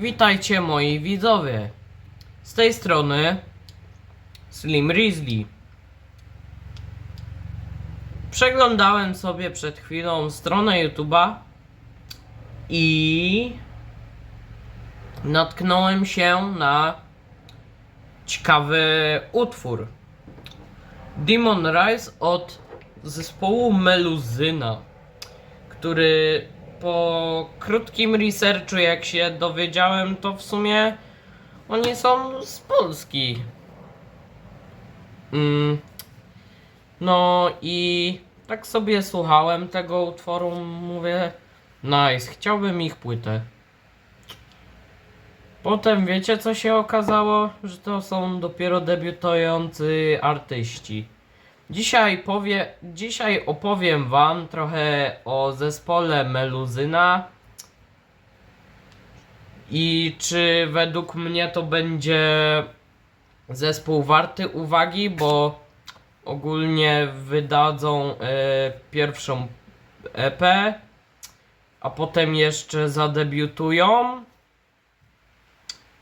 Witajcie moi widzowie. Z tej strony Slim Risley. Przeglądałem sobie przed chwilą stronę YouTube'a i natknąłem się na ciekawy utwór. Demon Rise od zespołu Meluzyna, który po krótkim researchu, jak się dowiedziałem, to w sumie oni są z Polski. Mm. No i tak sobie słuchałem tego utworu, mówię, nice, chciałbym ich płytę. Potem wiecie co się okazało? Że to są dopiero debiutujący artyści. Dzisiaj, powie, dzisiaj opowiem wam trochę o zespole Meluzyna i czy według mnie to będzie zespół warty uwagi, bo ogólnie wydadzą e, pierwszą EP, a potem jeszcze zadebiutują.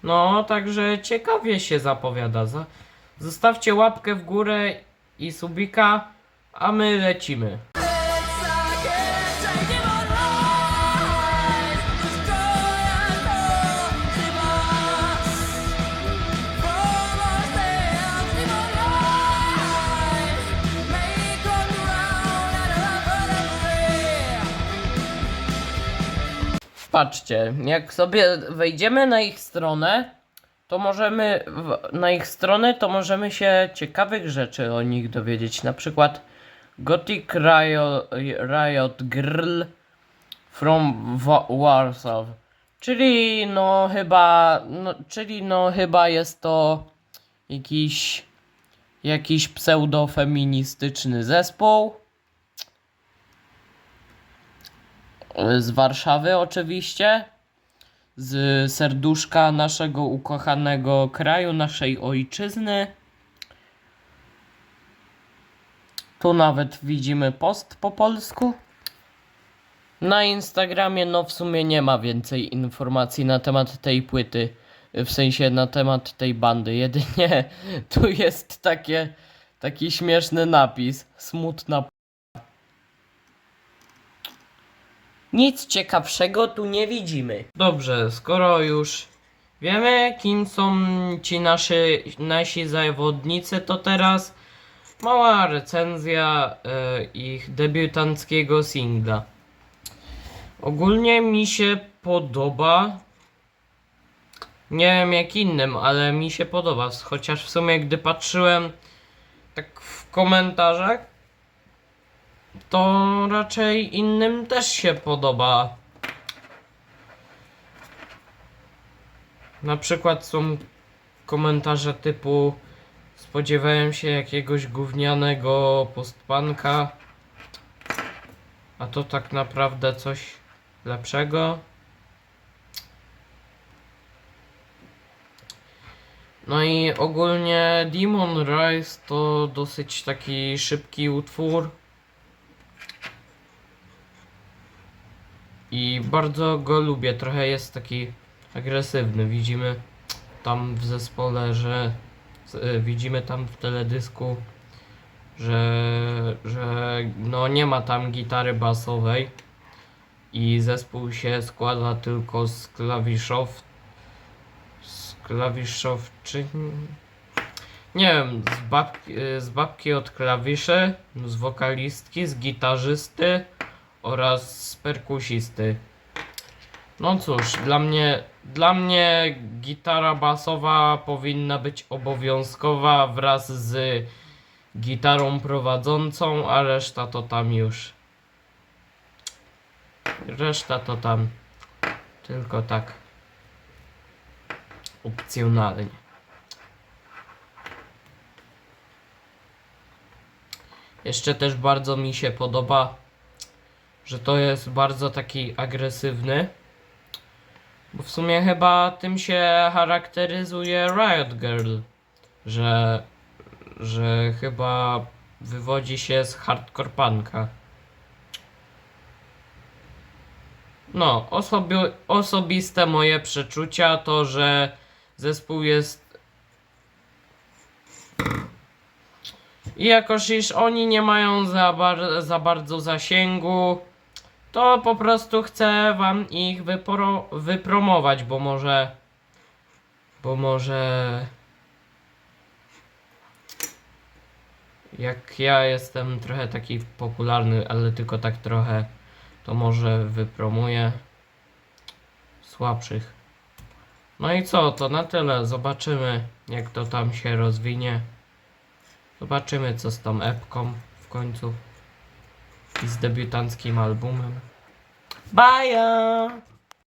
No, także ciekawie się zapowiada. Za- Zostawcie łapkę w górę i subika, a my lecimy. Patrzcie, jak sobie wejdziemy na ich stronę, to możemy w, na ich stronę to możemy się ciekawych rzeczy o nich dowiedzieć. Na przykład Gothic Riot, Riot from Wa- Warsaw. Czyli no chyba no, czyli no chyba jest to jakiś jakiś pseudofeministyczny zespół. z Warszawy oczywiście, z serduszka naszego ukochanego kraju, naszej ojczyzny. Tu nawet widzimy post po polsku. Na Instagramie no w sumie nie ma więcej informacji na temat tej płyty, w sensie na temat tej bandy. Jedynie tu jest takie, taki śmieszny napis, smutna Nic ciekawszego tu nie widzimy. Dobrze, skoro już wiemy, kim są ci nasi, nasi zawodnicy, to teraz mała recenzja e, ich debiutanckiego singla. Ogólnie mi się podoba. Nie wiem jak innym, ale mi się podoba. Chociaż w sumie, gdy patrzyłem tak w komentarzach, to raczej innym też się podoba. Na przykład są komentarze typu spodziewałem się jakiegoś gównianego postpanka, a to tak naprawdę coś lepszego. No i ogólnie Demon Rise to dosyć taki szybki utwór. I bardzo go lubię. Trochę jest taki agresywny. Widzimy tam w zespole, że y, widzimy tam w teledysku, że, że no nie ma tam gitary basowej i zespół się składa tylko z klawiszów z klawiszów czy nie wiem, z babki, y, z babki od klawiszy, z wokalistki, z gitarzysty oraz perkusisty. No cóż, dla mnie, dla mnie gitara basowa powinna być obowiązkowa wraz z gitarą prowadzącą, a reszta to tam już. Reszta to tam tylko tak opcjonalnie. Jeszcze też bardzo mi się podoba że to jest bardzo taki agresywny. Bo w sumie chyba tym się charakteryzuje Riot Girl, że, że chyba wywodzi się z hardcore punka. No, osobi osobiste moje przeczucia to, że zespół jest. I jakoż iż oni nie mają za, bar za bardzo zasięgu, to po prostu chcę wam ich wypro wypromować, bo może. Bo może. Jak ja jestem trochę taki popularny, ale tylko tak trochę, to może wypromuję słabszych. No i co, to na tyle. Zobaczymy, jak to tam się rozwinie. Zobaczymy, co z tą epką w końcu. Z debiutanckim albumem. Bye!